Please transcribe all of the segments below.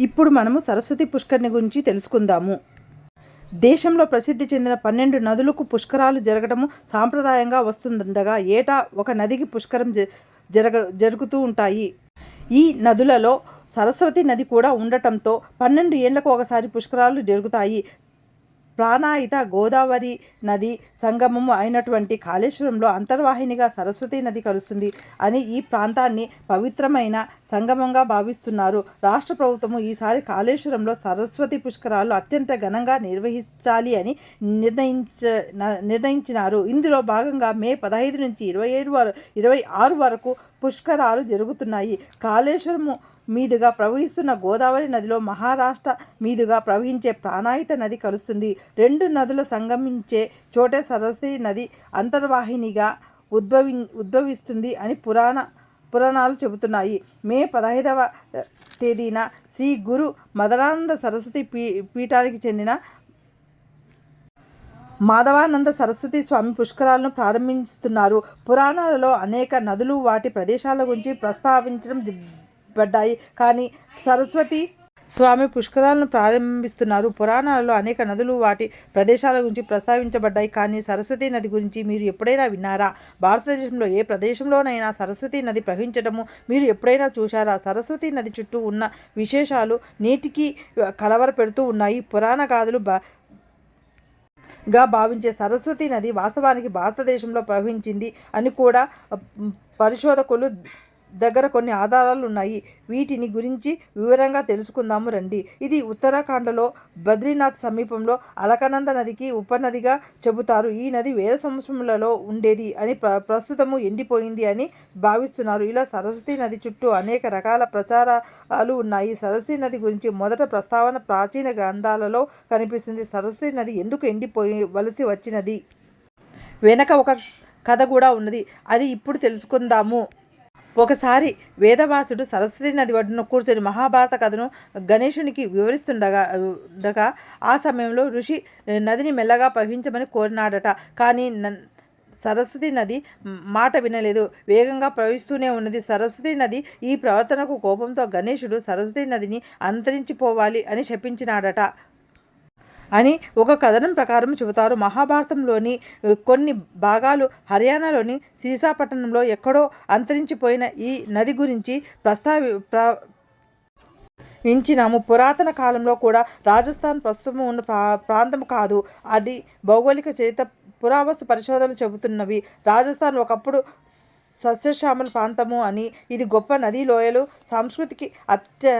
ఇప్పుడు మనము సరస్వతి పుష్కరిణి గురించి తెలుసుకుందాము. దేశంలో ప్రసిద్ధి చెందిన పన్నెండు నదులకు పుష్కరాలు జరగడము సాంప్రదాయంగా వస్తుండగా ఏటా ఒక నదికి పుష్కరం జ- జరగ జరుగుతూ ఉంటాయి. ఈ నదులలో సరస్వతి నది కూడా ఉండటంతో పన్నెండు ఏళ్ళకు ఒకసారి పుష్కరాలు జరుగుతాయి. ప్రాణాయిత గోదావరి నది సంగమము అయినటువంటి కాళేశ్వరంలో అంతర్వాహినిగా సరస్వతి నది కలుస్తుంది అని ఈ ప్రాంతాన్ని పవిత్రమైన సంగమంగా భావిస్తున్నారు. రాష్ట్ర ప్రభుత్వము ఈసారి కాళేశ్వరంలో సరస్వతి పుష్కరాలు అత్యంత ఘనంగా నిర్వహించాలి అని నిర్ణయించ నిర్ణయించినారు. ఇందులో భాగంగా మే పదహైదు నుంచి ఇరవై ఐదు వరకు ఇరవై ఆరు వరకు పుష్కరాలు జరుగుతున్నాయి. కాళేశ్వరము మీదుగా ప్రవహిస్తున్న గోదావరి నదిలో మహారాష్ట్ర మీదుగా ప్రవహించే ప్రాణాయిత నది కలుస్తుంది. రెండు నదుల సంగమించే చోటే సరస్వతి నది అంతర్వాహినిగా ఉద్భవి ఉద్భవిస్తుంది అని పురాణ పురాణాలు చెబుతున్నాయి. మే పదహైదవ తేదీన శ్రీ గురు మదనానంద సరస్వతి పీ పీఠానికి చెందిన మాధవానంద సరస్వతి స్వామి పుష్కరాలను ప్రారంభిస్తున్నారు. పురాణాలలో అనేక నదులు వాటి ప్రదేశాల గురించి ప్రస్తావించడం ఏర్పడ్డాయి పడ్డాయి. కానీ సరస్వతి స్వామి పుష్కరాలను ప్రారంభిస్తున్నారు. పురాణాలలో అనేక నదులు వాటి ప్రదేశాల గురించి ప్రస్తావించబడ్డాయి. కానీ సరస్వతి నది గురించి మీరు ఎప్పుడైనా విన్నారా? భారతదేశంలో ఏ ప్రదేశంలోనైనా సరస్వతి నది ప్రవహించడము మీరు ఎప్పుడైనా చూశారా? సరస్వతి నది చుట్టూ ఉన్న విశేషాలు నేటికి కలవర పెడుతూ ఉన్నాయి. పురాణ గాథలు బ గా భావించే సరస్వతి నది వాస్తవానికి భారతదేశంలో ప్రవహించింది అని కూడా పరిశోధకులు దగ్గర కొన్ని ఆధారాలు ఉన్నాయి వీటిని గురించి వివరంగా తెలుసుకుందాము రండి. ఇది ఉత్తరాఖండ్లో బద్రీనాథ్ సమీపంలో అలకనంద నదికి ఉపనదిగా చెబుతారు. ఈ నది వేల సంవత్సరములలో ఉండేది అని ప్ర ప్రస్తుతము ఎండిపోయింది అని భావిస్తున్నారు. ఇలా సరస్వతి నది చుట్టూ అనేక రకాల ప్రచారాలు ఉన్నాయి. సరస్వతి నది గురించి మొదట ప్రస్తావన ప్రాచీన గ్రంథాలలో కనిపిస్తుంది. సరస్వతి నది ఎందుకు ఎండిపోవలసి వచ్చినది? వెనక ఒక కథ కూడా ఉన్నది. అది ఇప్పుడు తెలుసుకుందాము. ఒకసారి వేదవాసుడు సరస్వతి నది ఒడ్డున కూర్చొని మహాభారత కథను గణేశునికి వివరిస్తుండగా ఉండగా ఆ సమయంలో ఋషి నదిని మెల్లగా ప్రవహించమని కోరినాడట. కానీ న- సరస్వతి నది మాట వినలేదు. వేగంగా ప్రవహిస్తూనే ఉన్నది. సరస్వతి నది ఈ ప్రవర్తనకు కోపంతో గణేశుడు సరస్వతి నదిని అంతరించిపోవాలి అని శపించినాడట. అని ఒక కథనం ప్రకారం చెబుతారు. మహాభారతంలోని కొన్ని భాగాలు హర్యానాలోని సీసాపట్టణంలో ఎక్కడో అంతరించిపోయిన ఈ నది గురించి ప్రస్తావి ప్ర వించినాము. పురాతన కాలంలో కూడా రాజస్థాన్ ప్రస్తుతం ఉన్న ప్రా ప్రాంతం కాదు. అది భౌగోళిక చరిత్ర పురావస్తు పరిశోధనలు చెబుతున్నవి. రాజస్థాన్ ఒకప్పుడు సస్యశ్యామల ప్రాంతము అని ఇది గొప్ప నదీ లోయలు. సంస్కృతికి అత్య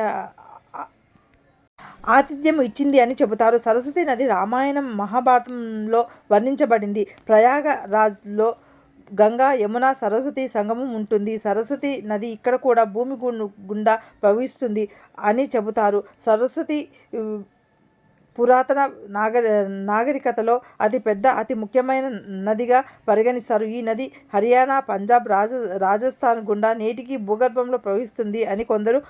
ఆతిథ్యం ఇచ్చింది అని చెబుతారు. సరస్వతి నది రామాయణం మహాభారతంలో వర్ణించబడింది. ప్రయాగరాజ్లో గంగా యమున సరస్వతి సంగమం ఉంటుంది. సరస్వతి నది ఇక్కడ కూడా భూమి గుండా ప్రవహిస్తుంది అని చెబుతారు. సరస్వతి పురాతన నాగ నాగరికతలో అతి పెద్ద అతి ముఖ్యమైన నదిగా పరిగణిస్తారు. ఈ నది హర్యానా పంజాబ్ రాజ రాజస్థాన్ గుండా నేటికి భూగర్భంలో ప్రవహిస్తుంది అని కొందరు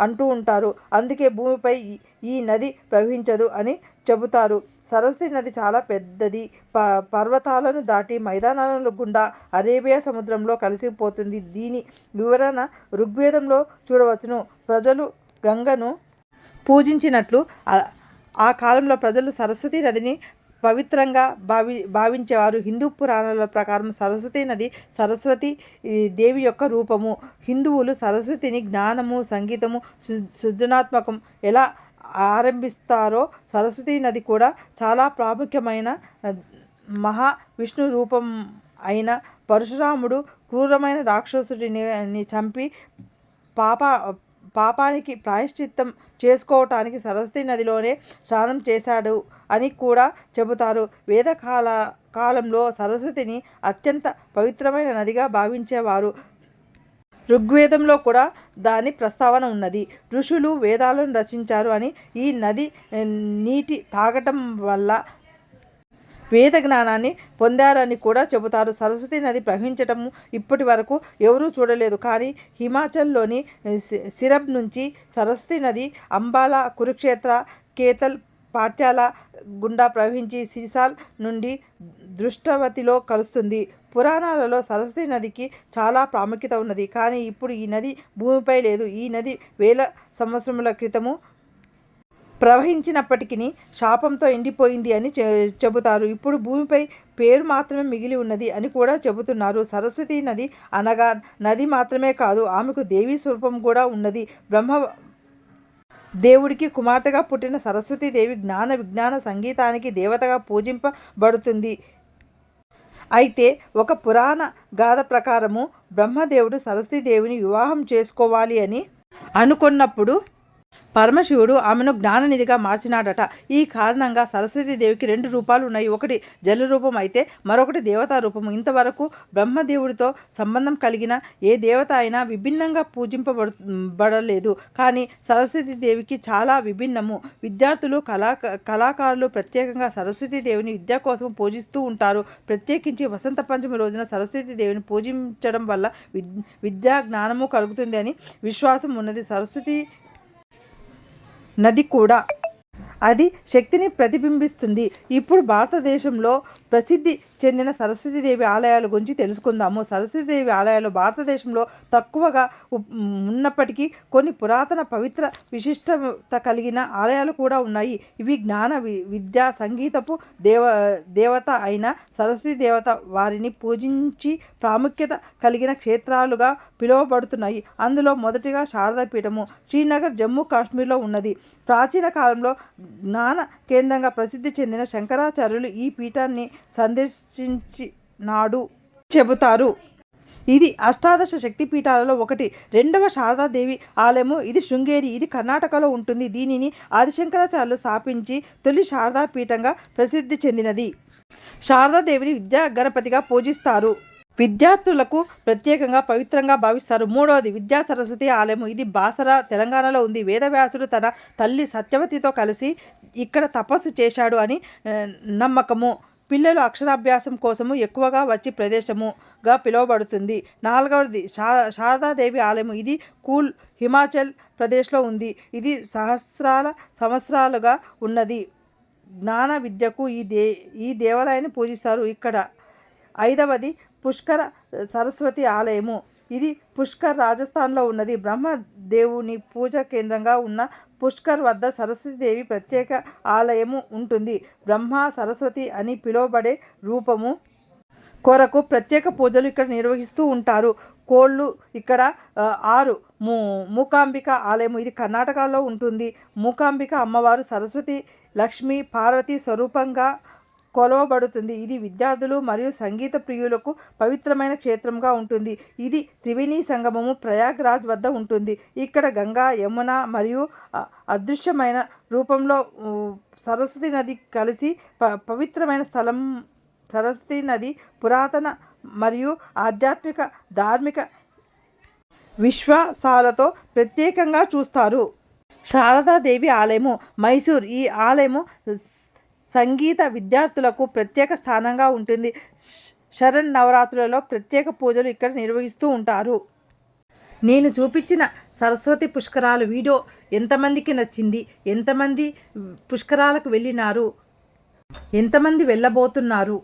అంటూ ఉంటారు. అందుకే భూమిపై ఈ- నది ప్రవహించదు అని చెబుతారు. సరస్వతి నది చాలా పెద్దది. ప పర్వతాలను దాటి మైదానాలను గుండా అరేబియా సముద్రంలో కలిసిపోతుంది. దీని వివరణ ఋగ్వేదంలో చూడవచ్చును. ప్రజలు గంగను పూజించినట్లు ఆ- కాలంలో ప్రజలు సరస్వతి నదిని పవిత్రంగా భావి భావించేవారు. హిందూ పురాణాల ప్రకారం సరస్వతి నది సరస్వతి దేవి యొక్క రూపము. హిందువులు సరస్వతిని జ్ఞానము సంగీతము సృ- సృజనాత్మకం ఎలా ఆరంభిస్తారో సరస్వతి నది కూడా చాలా ప్రాముఖ్యమైన మహా విష్ణు రూపం అయిన పరశురాముడు క్రూరమైన రాక్షసుడిని చంపి పాప పాపానికి ప్రాయశ్చిత్తం చేసుకోవటానికి సరస్వతి నదిలోనే స్నానం చేశాడు అని కూడా చెబుతారు. వేదకాల కాలంలో సరస్వతిని అత్యంత పవిత్రమైన నదిగా భావించేవారు. ఋగ్వేదంలో కూడా దాని ప్రస్తావన ఉన్నది. ఋషులు వేదాలను రచించారు అని ఈ నది నీటి తాగటం వల్ల వేద జ్ఞానాన్ని పొందారని కూడా చెబుతారు. సరస్వతి నది ప్రవహించటము ఇప్పటి వరకు ఎవరూ చూడలేదు. కానీ హిమాచల్లోని సి- సిరబ్ నుంచి సరస్వతి నది అంబాలా కురుక్షేత్ర కేతల్ పాఠ్యాల గుండా ప్రవహించి సిసాల్ నుండి దృష్టవతిలో కలుస్తుంది. పురాణాలలో సరస్వతి నదికి చాలా ప్రాముఖ్యత ఉన్నది. కానీ ఇప్పుడు ఈ నది భూమిపై లేదు. ఈ నది వేల సంవత్సరముల క్రితము ప్రవహించినప్పటికీ శాపంతో ఎండిపోయింది అని చె చెబుతారు. ఇప్పుడు భూమిపై పేరు మాత్రమే మిగిలి ఉన్నది అని కూడా చెబుతున్నారు. సరస్వతి నది అనగా నది మాత్రమే కాదు ఆమెకు దేవీ స్వరూపం కూడా ఉన్నది. బ్రహ్మ దేవుడికి కుమార్తెగా పుట్టిన సరస్వతీదేవి జ్ఞాన విజ్ఞాన సంగీతానికి దేవతగా పూజింపబడుతుంది. అయితే ఒక పురాణ గాథ ప్రకారము బ్రహ్మదేవుడు సరస్వతీదేవిని వివాహం చేసుకోవాలి అని అనుకున్నప్పుడు పరమశివుడు ఆమెను జ్ఞాననిధిగా మార్చినాడట. ఈ కారణంగా సరస్వతీదేవికి రెండు రూపాలు ఉన్నాయి ఒకటి జల రూపం అయితే మరొకటి దేవతా రూపము. ఇంతవరకు బ్రహ్మదేవుడితో సంబంధం కలిగిన ఏ దేవత అయినా విభిన్నంగా పూజింపబడు బడలేదు కానీ సరస్వతీదేవికి చాలా విభిన్నము. విద్యార్థులు కళా కళాకారులు ప్రత్యేకంగా సరస్వతీదేవిని విద్య కోసం పూజిస్తూ ఉంటారు. ప్రత్యేకించి వసంత పంచమి రోజున సరస్వతీదేవిని పూజించడం వల్ల విద్ విద్యా జ్ఞానము కలుగుతుంది అని విశ్వాసం ఉన్నది. సరస్వతి నది కూడా. అది శక్తిని ప్రతిబింబిస్తుంది. ఇప్పుడు భారతదేశంలో ప్రసిద్ధి చెందిన సరస్వతీదేవి ఆలయాల గురించి తెలుసుకుందాము. సరస్వతీదేవి ఆలయాలు భారతదేశంలో తక్కువగా ఉన్నప్పటికీ కొన్ని పురాతన పవిత్ర విశిష్టత కలిగిన ఆలయాలు కూడా ఉన్నాయి. ఇవి జ్ఞాన వి- విద్య సంగీతపు దేవ దేవత అయిన సరస్వతి దేవత వారిని పూజించి ప్రాముఖ్యత కలిగిన క్షేత్రాలుగా పిలువబడుతున్నాయి. అందులో మొదటిగా శారదాపీఠము శ్రీనగర్ జమ్మూ కాశ్మీర్లో ఉన్నది. ప్రాచీన కాలంలో జ్ఞాన కేంద్రంగా ప్రసిద్ధి చెందిన శంకరాచార్యులు ఈ పీఠాన్ని సందర్శించినాడు చెబుతారు. ఇది అష్టాదశ శక్తిపీఠాలలో ఒకటి. రెండవ శారదాదేవి ఆలయము. ఇది శృంగేరి. ఇది కర్ణాటకలో ఉంటుంది. దీనిని ఆదిశంకరాచార్యులు స్థాపించి తొలి శారదా పీఠంగా ప్రసిద్ధి చెందినది. శారదాదేవిని విద్యా గణపతిగా పూజిస్తారు. విద్యార్థులకు ప్రత్యేకంగా పవిత్రంగా భావిస్తారు. మూడవది విద్యా సరస్వతి ఆలయము. ఇది బాసర తెలంగాణలో ఉంది. వేదవ్యాసుడు తన తల్లి సత్యవతితో కలిసి ఇక్కడ తపస్సు చేశాడు అని నమ్మకము. పిల్లలు అక్షరాభ్యాసం కోసము ఎక్కువగా వచ్చి ప్రదేశముగా పిలువబడుతుంది. నాలుగవది శా శారదాదేవి ఆలయం ఇది కూల్ హిమాచల్ ప్రదేశ్లో ఉంది. ఇది సహస్రాల సంవత్సరాలుగా ఉన్నది. జ్ఞాన విద్యకు ఈ దే ఈ దేవాలయాన్ని పూజిస్తారు. ఇక్కడ ఐదవది పుష్కర సరస్వతి ఆలయము. ఇది పుష్కర్ రాజస్థాన్లో ఉన్నది. బ్రహ్మదేవుని పూజ కేంద్రంగా ఉన్న పుష్కర్ వద్ద సరస్వతీదేవి ప్రత్యేక ఆలయము ఉంటుంది. బ్రహ్మ సరస్వతి అని పిలువబడే రూపము కొరకు ప్రత్యేక పూజలు ఇక్కడ నిర్వహిస్తూ ఉంటారు. కోళ్ళు ఇక్కడ ఆరు మూ మూకాంబిక ఆలయం ఇది కర్ణాటకలో ఉంటుంది. మూకాంబిక అమ్మవారు సరస్వతి లక్ష్మి పార్వతి స్వరూపంగా కొలవబడుతుంది. ఇది విద్యార్థులు మరియు సంగీత ప్రియులకు పవిత్రమైన క్షేత్రంగా ఉంటుంది. ఇది త్రివేణి సంగమము ప్రయాగ్రాజ్ వద్ద ఉంటుంది. ఇక్కడ గంగా యమున మరియు అదృశ్యమైన రూపంలో సరస్వతి నది కలిసి ప పవిత్రమైన స్థలం సరస్వతి నది పురాతన మరియు ఆధ్యాత్మిక ధార్మిక విశ్వాసాలతో ప్రత్యేకంగా చూస్తారు. శారదాదేవి ఆలయము మైసూర్ ఈ ఆలయము సంగీత విద్యార్థులకు ప్రత్యేక స్థానంగా ఉంటుంది. శరణ్ నవరాత్రులలో ప్రత్యేక పూజలు ఇక్కడ నిర్వహిస్తూ ఉంటారు. నేను చూపించిన సరస్వతి పుష్కరాల వీడియో ఎంతమందికి నచ్చింది? ఎంతమంది పుష్కరాలకు వెళ్ళినారు? ఎంతమంది వెళ్ళబోతున్నారు?